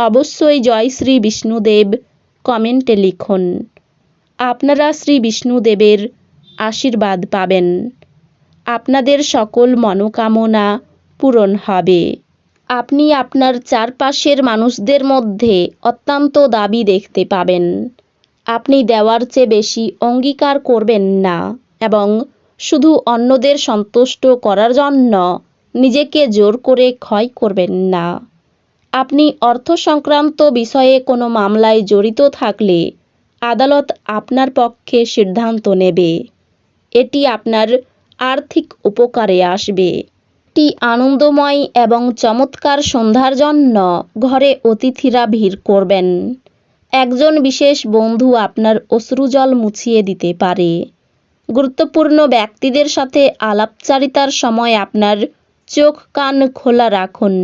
অবশ্যই জয় শ্রী বিষ্ণুদেব, কমেন্টে লিখুন। আপনারা শ্রী বিষ্ণুদেবের আশীর্বাদ পাবেন। আপনাদের সকল মনোকামনা পূরণ হবে। আপনি আপনার চারপাশের মানুষদের মধ্যে অত্যন্ত দাবি দেখতে পাবেন। আপনি দেওয়ার চেয়ে বেশি অঙ্গীকার করবেন না এবং শুধু অন্যদের সন্তুষ্ট করার জন্য নিজেকে জোর করে ক্ষয় করবেন না। আপনি অর্থ সংক্রান্ত বিষয়ে কোনো মামলায় জড়িত থাকলে আদালত আপনার পক্ষে সিদ্ধান্ত নেবে। এটি আপনার আর্থিক উপকারে আসবে। একটি আনন্দময় এবং চমৎকার সন্ধ্যার জন্য ঘরে অতিথিরা ভিড় করবেন। একজন বিশেষ বন্ধু আপনার অশ্রুজল মুছিয়ে দিতে পারে। গুরুত্বপূর্ণ ব্যক্তিদের সাথে আলাপচারিতার সময় আপনার চোখ কান খোলা রাখুন।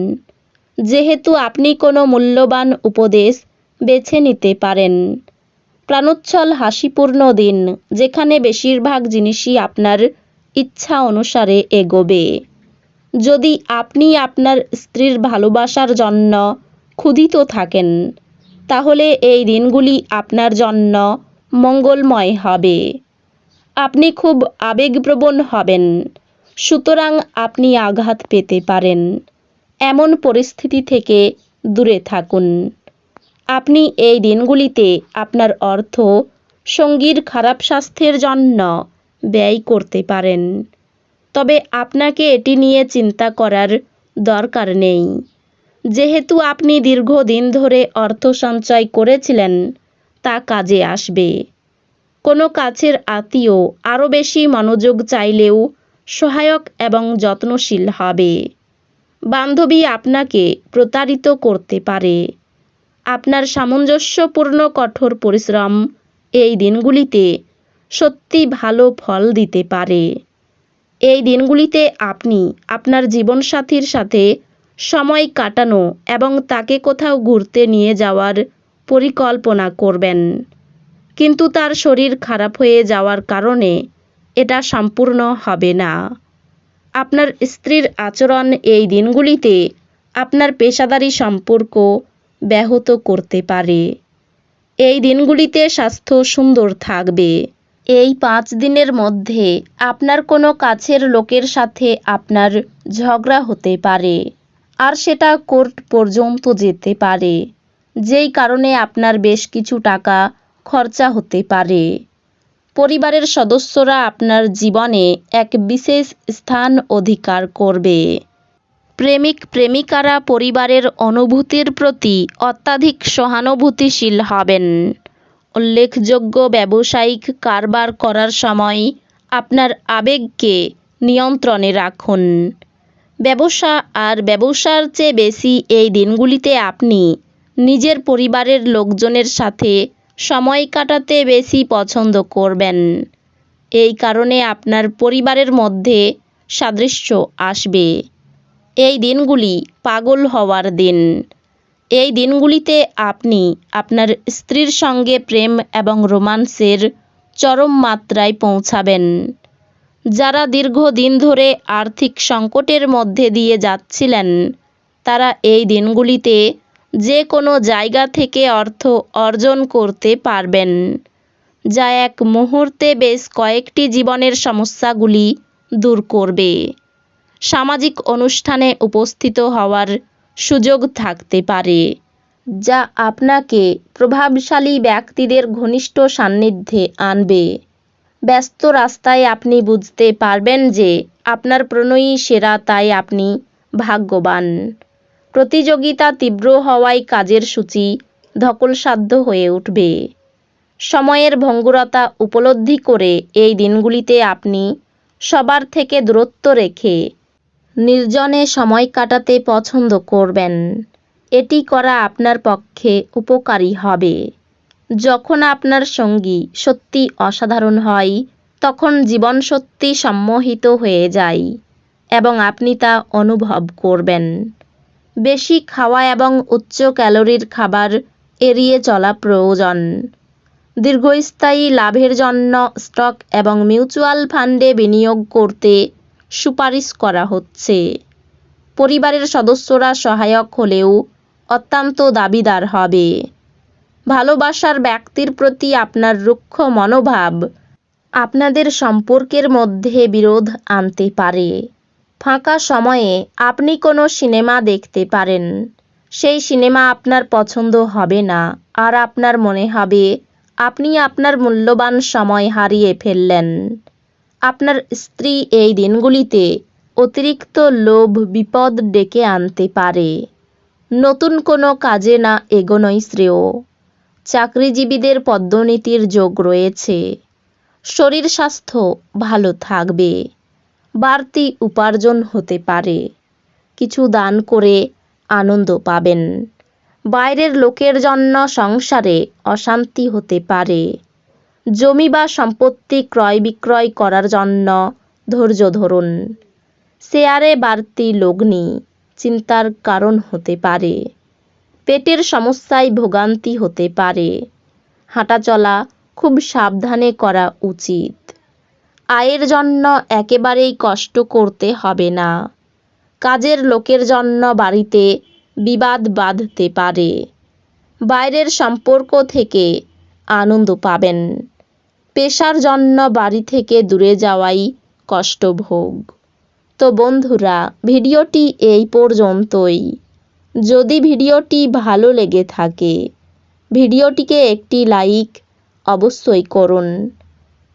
যেহেতু আপনি কোনো মূল্যবান উপদেশ বেছে নিতে পারেন। প্রাণোচ্ছল, হাসিপূর্ণ দিন, যেখানে বেশিরভাগ জিনিসই আপনার ইচ্ছা অনুসারে এগোবে। যদি আপনি আপনার স্ত্রীর ভালোবাসার জন্য ক্ষুধিত থাকেন, তাহলে এই দিনগুলি আপনার জন্য মঙ্গলময় হবে। আপনি খুব আবেগপ্রবণ হবেন, সুতরাং আপনি আঘাত পেতে পারেন। এমন পরিস্থিতি থেকে দূরে থাকুন। আপনি এই দিনগুলিতে আপনার অর্থ, সঙ্গীর খারাপ স্বাস্থ্যের জন্য ব্যয় করতে পারেন। তবে আপনাকে এটি নিয়ে চিন্তা করার দরকার নেই। যেহেতু আপনি দীর্ঘদিন ধরে অর্থ সঞ্চয় করেছিলেন, তা কাজে আসবে। কোনো কাছের আত্মীয় আরও বেশি মনোযোগ চাইলেও সহায়ক এবং যত্নশীল হবে। বান্ধবী আপনাকে প্রতারিত করতে পারে। আপনার সামঞ্জস্যপূর্ণ কঠোর পরিশ্রম এই দিনগুলিতে সত্যি ভালো ফল দিতে পারে। এই দিনগুলিতে আপনি আপনার জীবনসাথীর সাথে সময় কাটানো এবং তাকে কোথাও ঘুরতে নিয়ে যাওয়ার পরিকল্পনা করবেন। কিন্তু তার শরীর খারাপ হয়ে যাওয়ার কারণে এটা সম্পূর্ণ হবে না। আপনার স্ত্রীর আচরণ এই দিনগুলিতে আপনার পেশাদারি সম্পর্ক ব্যাহত করতে পারে। এই দিনগুলিতে স্বাস্থ্য সুন্দর থাকবে। এই পাঁচ দিনের মধ্যে আপনার কোনো কাছের লোকের সাথে আপনার ঝগড়া হতে পারে, আর সেটা কোর্ট পর্যন্ত যেতে পারে, যেই কারণে আপনার বেশ কিছু টাকা খরচা হতে পারে। পরিবারের সদস্যরা আপনার জীবনে এক বিশেষ স্থান অধিকার করবে। প্রেমিক প্রেমিকারা পরিবারের অনুভূতির প্রতি অত্যাধিক সহানুভূতিশীল হবেন। উল্লেখযোগ্য ব্যবসায়িক কারবার করার সময় আপনার আবেগকে নিয়ন্ত্রণে রাখুন। ব্যবসা আর ব্যবসার চেয়ে বেশি এই দিনগুলিতে আপনি নিজের পরিবারের লোকজনের সাথে সময় কাটাতে বেশি পছন্দ করবেন। এই কারণে আপনার পরিবারের মধ্যে সাদৃশ্য আসবে। এই দিনগুলি পাগল হওয়ার দিন। এই দিনগুলিতে আপনি আপনার স্ত্রীর সঙ্গে প্রেম এবং রোমান্সের চরম মাত্রায় পৌঁছাবেন। যারা দীর্ঘদিন ধরে আর্থিক সংকটের মধ্যে দিয়ে যাচ্ছিলেন, তারা এই দিনগুলিতে যে কোনো জায়গা থেকে অর্থ অর্জন করতে পারবেন, যা এক মুহূর্তে বেশ কয়েকটি জীবনের সমস্যাগুলি দূর করবে। সামাজিক অনুষ্ঠানে উপস্থিত হওয়ার সুযোগ থাকতে পারে, যা আপনাকে প্রভাবশালী ব্যক্তিদের ঘনিষ্ঠ সান্নিধ্যে আনবে। ব্যস্ত রাস্তায় আপনি বুঝতে পারবেন যে আপনার প্রণয়ী সেরা তাই আপনি ভাগ্যবান। প্রতিযোগিতা তীব্র হওয়ায় কাজের সূচি ধকলসাধ্য হয়ে উঠবে। সময়ের ভঙ্গুরতা উপলব্ধি করে এই দিনগুলিতে আপনি সবার থেকে দূরত্ব রেখে নির্জনে সময় কাটাতে পছন্দ করবেন। এটি করা আপনার পক্ষে উপকারী হবে। যখন আপনার সঙ্গী সত্যি অসাধারণ হয়, তখন জীবন সত্যি সম্মোহিত হয়ে যায় এবং আপনি তা অনুভব করবেন। বেশি খাওয়া এবং উচ্চ ক্যালোরির খাবার এড়িয়ে চলা প্রয়োজন। দীর্ঘস্থায়ী লাভের জন্য স্টক এবং মিউচুয়াল ফান্ডে বিনিয়োগ করতে সুপারিশ করা হচ্ছে। পরিবারের সদস্যরা সহায়ক হলেও অত্যন্ত দাবিদার হবে। ভালোবাসার ব্যক্তির প্রতি আপনার রুক্ষ মনোভাব আপনাদের সম্পর্কের মধ্যে বিরোধ আনতে পারে। ফাঁকা সময়ে আপনি কোনো সিনেমা দেখতে পারেন। সেই সিনেমা আপনার পছন্দ হবে না, আর আপনার মনে হবে, আপনি আপনার মূল্যবান সময় হারিয়ে ফেললেন। আপনার স্ত্রী এই দিনগুলিতে অতিরিক্ত লোভ, বিপদ ডেকে আনতে পারে। নতুন কোনো কাজে না এগোনোই শ্রেয়। চাকরিজীবীদের পদ্মনীতির যোগ রয়েছে। শরীর স্বাস্থ্য ভালো থাকবে। বাড়তি উপার্জন হতে পারে। কিছু দান করে আনন্দ পাবেন। বাইরের লোকের জন্য সংসারে অশান্তি হতে পারে। জমি বা সম্পত্তি ক্রয় বিক্রয় করার জন্য ধৈর্য ধরুন। শেয়ারে বাড়তি লগ্নি চিন্তার কারণ হতে পারে। পেটের সমস্যায় ভোগান্তি হতে পারে। হাঁটাচলা খুব সাবধানে করা উচিত। আয়ের জন্য একেবারেই কষ্ট করতে হবে না। কাজের লোকের জন্য বাড়িতে বিবাদ বাঁধতে পারে। বাইরের সম্পর্ক থেকে আনন্দ পাবেন। পেশার জন্য বাড়ি থেকে দূরে যাওয়াই কষ্টভোগ। তো বন্ধুরা, ভিডিওটি এই পর্যন্তই। যদি ভিডিওটি ভালো লেগে থাকে, ভিডিওটিকে একটি লাইক অবশ্যই করুন।